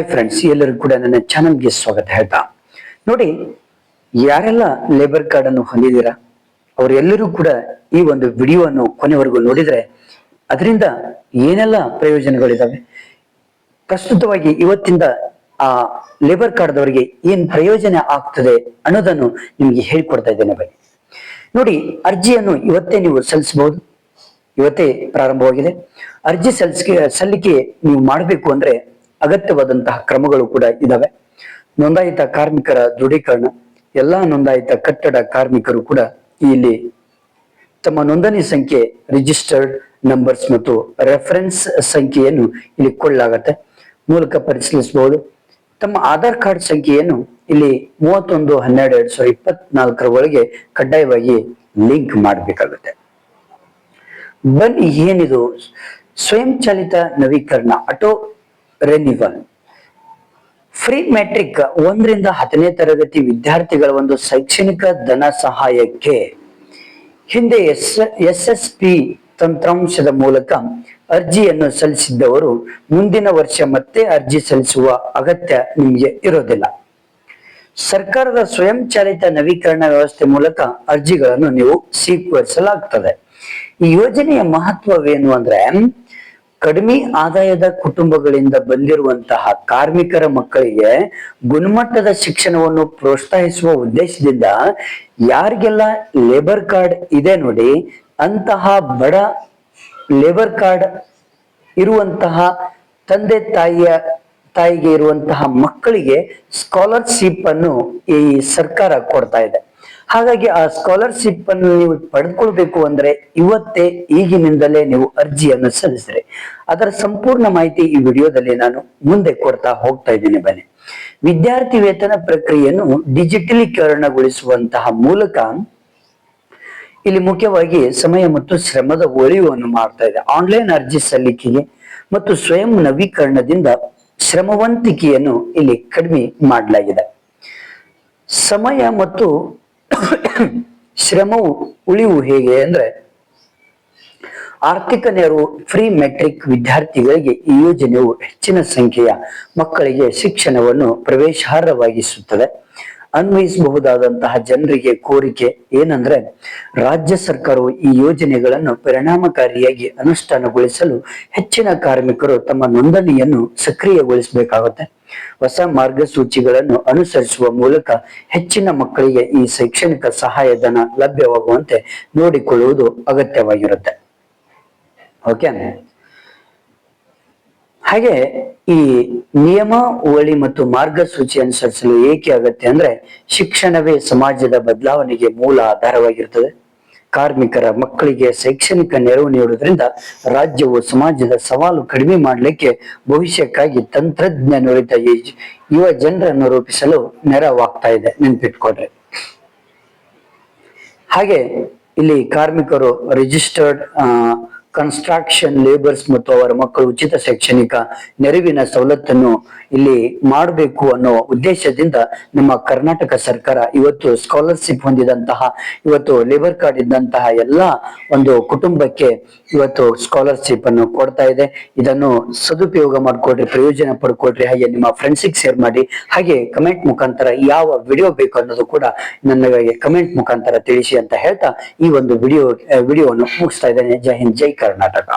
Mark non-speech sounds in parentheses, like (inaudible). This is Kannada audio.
ಹಾಯ್ ಫ್ರೆಂಡ್ಸ್ ಎಲ್ಲರಿಗೂ ಕೂಡ ನನ್ನ ಚಾನಲ್ಗೆ ಸ್ವಾಗತ ಹೇಳ್ತಾ. ನೋಡಿ, ಯಾರೆಲ್ಲ ಲೇಬರ್ ಕಾರ್ಡ್ ಅನ್ನು ಹೊಂದಿದ್ದೀರಾ? ಅವರೆಲ್ಲರೂ ಕೂಡ ಈ ಒಂದು ವಿಡಿಯೋವನ್ನು ಕೊನೆವರೆಗೂ ನೋಡಿದ್ರೆ ಅದರಿಂದ ಏನೆಲ್ಲ ಪ್ರಯೋಜನಗಳಿದಾವೆ? ಪ್ರಸ್ತುತವಾಗಿ ಇವತ್ತಿಂದ ಆ ಲೇಬರ್ ಕಾರ್ಡ್ದವರಿಗೆ ಏನ್ ಪ್ರಯೋಜನ ಆಗ್ತದೆ ಅನ್ನೋದನ್ನು ನಿಮಗೆ ಹೇಳ್ಕೊಡ್ತಾ ಇದ್ದೇನೆ ಬನ್ನಿ. ನೋಡಿ, ಅರ್ಜಿಯನ್ನು ಇವತ್ತೇ ನೀವು ಸಲ್ಲಿಸಬಹುದು. ಇವತ್ತೇ ಪ್ರಾರಂಭವಾಗಿದೆ. ಅರ್ಜಿ ಸಲ್ಲಿಕೆ ಸಲ್ಲಿಕೆ ನೀವು ಮಾಡಬೇಕು ಅಂದ್ರೆ ಅಗತ್ಯವಾದಂತಹ ಕ್ರಮಗಳು ಕೂಡ ಇದಾವೆ. ನೋಂದಾಯಿತ ಕಾರ್ಮಿಕರ ದೃಢೀಕರಣ, ಎಲ್ಲಾ ನೋಂದಾಯಿತ ಕಟ್ಟಡ ಕಾರ್ಮಿಕರು ಕೂಡ ಇಲ್ಲಿ ತಮ್ಮ ನೋಂದಣಿ ಸಂಖ್ಯೆ ರಿಜಿಸ್ಟರ್ಡ್ ನಂಬರ್ಸ್ ಮತ್ತು ರೆಫರೆನ್ಸ್ ಸಂಖ್ಯೆಯನ್ನು ಇಲ್ಲಿ ಕೊಡಲಾಗತ್ತೆ. ಮೂಲಕ ಪರಿಶೀಲಿಸಬಹುದು. ತಮ್ಮ ಆಧಾರ್ ಕಾರ್ಡ್ ಸಂಖ್ಯೆಯನ್ನು ಇಲ್ಲಿ ಮೂವತ್ತೊಂದು, ಹನ್ನೆರಡು, ಎರಡ್ ಸಾವಿರದ ಇಪ್ಪತ್ನಾಲ್ಕರ ಒಳಗೆ ಕಡ್ಡಾಯವಾಗಿ ಲಿಂಕ್ ಮಾಡಬೇಕಾಗುತ್ತೆ. ಬನ್ನಿ ಏನಿದು? ಸ್ವಯಂ ಚಾಲಿತ ನವೀಕರಣ, ಆಟೋ ರೆನ್ಯೂವಲ್ ಫ್ರೀ ಮೆಟ್ರಿಕ್ ಒಂದರಿಂದ ಹತ್ತನೇ ತರಗತಿ ವಿದ್ಯಾರ್ಥಿಗಳ ಒಂದು ಶೈಕ್ಷಣಿಕ ಧನ ಸಹಾಯಕ್ಕೆ ಹಿಂದೆ ಎಸ್ ಎಸ್ ಎಸ್ ಪಿ ತಂತ್ರಾಂಶದ ಮೂಲಕ ಅರ್ಜಿಯನ್ನು ಸಲ್ಲಿಸಿದ್ದವರು ಮುಂದಿನ ವರ್ಷ ಮತ್ತೆ ಅರ್ಜಿ ಸಲ್ಲಿಸುವ ಅಗತ್ಯ ನಿಮಗೆ ಇರೋದಿಲ್ಲ. ಸರ್ಕಾರದ ಸ್ವಯಂಚಾಲಿತ ನವೀಕರಣ ವ್ಯವಸ್ಥೆ ಮೂಲಕ ಅರ್ಜಿಗಳನ್ನು ನೀವು ಸ್ವೀಕರಿಸಲಾಗ್ತದೆ. ಈ ಯೋಜನೆಯ ಮಹತ್ವವೇನು ಅಂದ್ರೆ ಕಡಿಮೆ ಆದಾಯದ ಕುಟುಂಬಗಳಿಂದ ಬಂದಿರುವಂತಹ ಕಾರ್ಮಿಕರ ಮಕ್ಕಳಿಗೆ ಗುಣಮಟ್ಟದ ಶಿಕ್ಷಣವನ್ನು ಪ್ರೋತ್ಸಾಹಿಸುವ ಉದ್ದೇಶದಿಂದ ಯಾರಿಗೆಲ್ಲ ಲೇಬರ್ ಕಾರ್ಡ್ ಇದೆ ನೋಡಿ, ಅಂತಹ ಬಡ ಲೇಬರ್ ಕಾರ್ಡ್ ಇರುವಂತಹ ತಂದೆ ತಾಯಿಯ, ತಾಯಿಗೆ ಇರುವಂತಹ ಮಕ್ಕಳಿಗೆ ಸ್ಕಾಲರ್ಶಿಪ್ ಅನ್ನು ಈ ಸರ್ಕಾರ ಕೊಡ್ತಾ ಇದೆ. ಹಾಗಾಗಿ ಆ ಸ್ಕಾಲರ್ಶಿಪ್ ಅನ್ನು ನೀವು ಪಡೆದುಕೊಳ್ಬೇಕು ಅಂದ್ರೆ ಇವತ್ತೇ ಈಗಿನಿಂದಲೇ ನೀವು ಅರ್ಜಿಯನ್ನು ಸಲ್ಲಿಸ್ರಿ. ಅದರ ಸಂಪೂರ್ಣ ಮಾಹಿತಿ ಈ ವಿಡಿಯೋದಲ್ಲಿ ನಾನು ಮುಂದೆ ಕೊಡ್ತಾ ಹೋಗ್ತಾ ಇದ್ದೀನಿ ಬನ್ನಿ. ವಿದ್ಯಾರ್ಥಿ ವೇತನ ಪ್ರಕ್ರಿಯೆಯನ್ನು ಡಿಜಿಟಲೀಕರಣಗೊಳಿಸುವಂತಹ ಮೂಲಕ ಇಲ್ಲಿ ಮುಖ್ಯವಾಗಿ ಸಮಯ ಮತ್ತು ಶ್ರಮದ ಒಳಿವನ್ನು ಮಾಡ್ತಾ ಇದೆ. ಆನ್ಲೈನ್ ಅರ್ಜಿ ಸಲ್ಲಿಕೆಗೆ ಮತ್ತು ಸ್ವಯಂ ನವೀಕರಣದಿಂದ ಶ್ರಮವಂತಿಕೆಯನ್ನು ಇಲ್ಲಿ ಕಡಿಮೆ ಮಾಡಲಾಗಿದೆ. ಸಮಯ ಮತ್ತು (coughs) ಶ್ರಮವು ಉಳಿವು ಹೇಗೆ ಅಂದ್ರೆ ಆರ್ಥಿಕ ನೆರವು ಫ್ರೀ ಮೆಟ್ರಿಕ್ ವಿದ್ಯಾರ್ಥಿಗಳಿಗೆ ಈ ಯೋಜನೆಯು ಹೆಚ್ಚಿನ ಸಂಖ್ಯೆಯ ಮಕ್ಕಳಿಗೆ ಶಿಕ್ಷಣವನ್ನು ಪ್ರವೇಶಾರ್ಹವಾಗಿಸುತ್ತದೆ ಅನ್ವಯಿಸಬಹುದಾದಂತಹ ಜನರಿಗೆ ಕೋರಿಕೆ ಏನಂದ್ರೆ, ರಾಜ್ಯ ಸರ್ಕಾರವು ಈ ಯೋಜನೆಗಳನ್ನು ಪರಿಣಾಮಕಾರಿಯಾಗಿ ಅನುಷ್ಠಾನಗೊಳಿಸಲು ಹೆಚ್ಚಿನ ಕಾರ್ಮಿಕರು ತಮ್ಮ ನೋಂದಣಿಯನ್ನು ಸಕ್ರಿಯಗೊಳಿಸಬೇಕಾಗುತ್ತೆ. ಹೊಸ ಮಾರ್ಗಸೂಚಿಗಳನ್ನು ಅನುಸರಿಸುವ ಮೂಲಕ ಹೆಚ್ಚಿನ ಮಕ್ಕಳಿಗೆ ಈ ಶೈಕ್ಷಣಿಕ ಸಹಾಯಧನ ಲಭ್ಯವಾಗುವಂತೆ ನೋಡಿಕೊಳ್ಳುವುದು ಅಗತ್ಯವಾಗಿರುತ್ತೆ. ಓಕೆ ಹಾಗೆ ಈ ನಿಯಮಾವಳಿ ಮತ್ತು ಮಾರ್ಗಸೂಚಿ ಅನುಸರಿಸಲು ಏಕೆ ಆಗತ್ತೆ ಅಂದ್ರೆ ಶಿಕ್ಷಣವೇ ಸಮಾಜದ ಬದಲಾವಣೆಗೆ ಮೂಲ ಆಧಾರವಾಗಿರ್ತದೆ. ಕಾರ್ಮಿಕರ ಮಕ್ಕಳಿಗೆ ಶೈಕ್ಷಣಿಕ ನೆರವು ನೀಡುವುದರಿಂದ ರಾಜ್ಯವು ಸಮಾಜದ ಸವಾಲು ಕಡಿಮೆ ಮಾಡಲಿಕ್ಕೆ ಭವಿಷ್ಯಕ್ಕಾಗಿ ತಂತ್ರಜ್ಞಾನೋಳಿತ ಯುವ ಜನರನ್ನು ರೂಪಿಸಲು ನೆರವಾಗ್ತಾ ಇದೆ ನೆನ್ಪಿಟ್ಕೊಡ್ರಿ. ಹಾಗೆ ಇಲ್ಲಿ ಕಾರ್ಮಿಕರು ರಿಜಿಸ್ಟರ್ಡ್ ಕನ್ಸ್ಟ್ರಕ್ಷನ್ ಲೇಬರ್ಸ್ ಮತ್ತು ಅವರ ಮಕ್ಕಳು ಉಚಿತ ಶೈಕ್ಷಣಿಕ ನೆರವಿನ ಸವಲತ್ತನ್ನು ಇಲ್ಲಿ ಮಾಡಬೇಕು ಅನ್ನೋ ಉದ್ದೇಶದಿಂದ ನಮ್ಮ ಕರ್ನಾಟಕ ಸರ್ಕಾರ ಇವತ್ತು ಸ್ಕಾಲರ್ಶಿಪ್ ಹೊಂದಿದಂತಹ, ಇವತ್ತು ಲೇಬರ್ ಕಾರ್ಡ್ ಇದ್ದಂತಹ ಎಲ್ಲ ಒಂದು ಕುಟುಂಬಕ್ಕೆ ಇವತ್ತು ಸ್ಕಾಲರ್ಶಿಪ್ ಅನ್ನು ಕೊಡ್ತಾ ಇದೆ. ಇದನ್ನು ಸದುಪಯೋಗ ಮಾಡಿಕೊಡ್ರಿ, ಪ್ರಯೋಜನ ಪಡ್ಕೊಡ್ರಿ, ಹಾಗೆ ನಿಮ್ಮ ಫ್ರೆಂಡ್ಸಿಗೆ ಶೇರ್ ಮಾಡಿ, ಹಾಗೆ ಕಮೆಂಟ್ ಮುಖಾಂತರ ಯಾವ ವಿಡಿಯೋ ಬೇಕು ಅನ್ನೋದು ಕೂಡ ನನಗೆ ಕಮೆಂಟ್ ಮುಖಾಂತರ ತಿಳಿಸಿ ಅಂತ ಹೇಳ್ತಾ ಈ ಒಂದು ವಿಡಿಯೋ ವಿಡಿಯೋವನ್ನು ಮುಗಿಸ್ತಾ ಇದ್ದೇನೆ. ಜೈ ಹಿಂದ್, ಜೈ ಕರ್ನಾಟಕ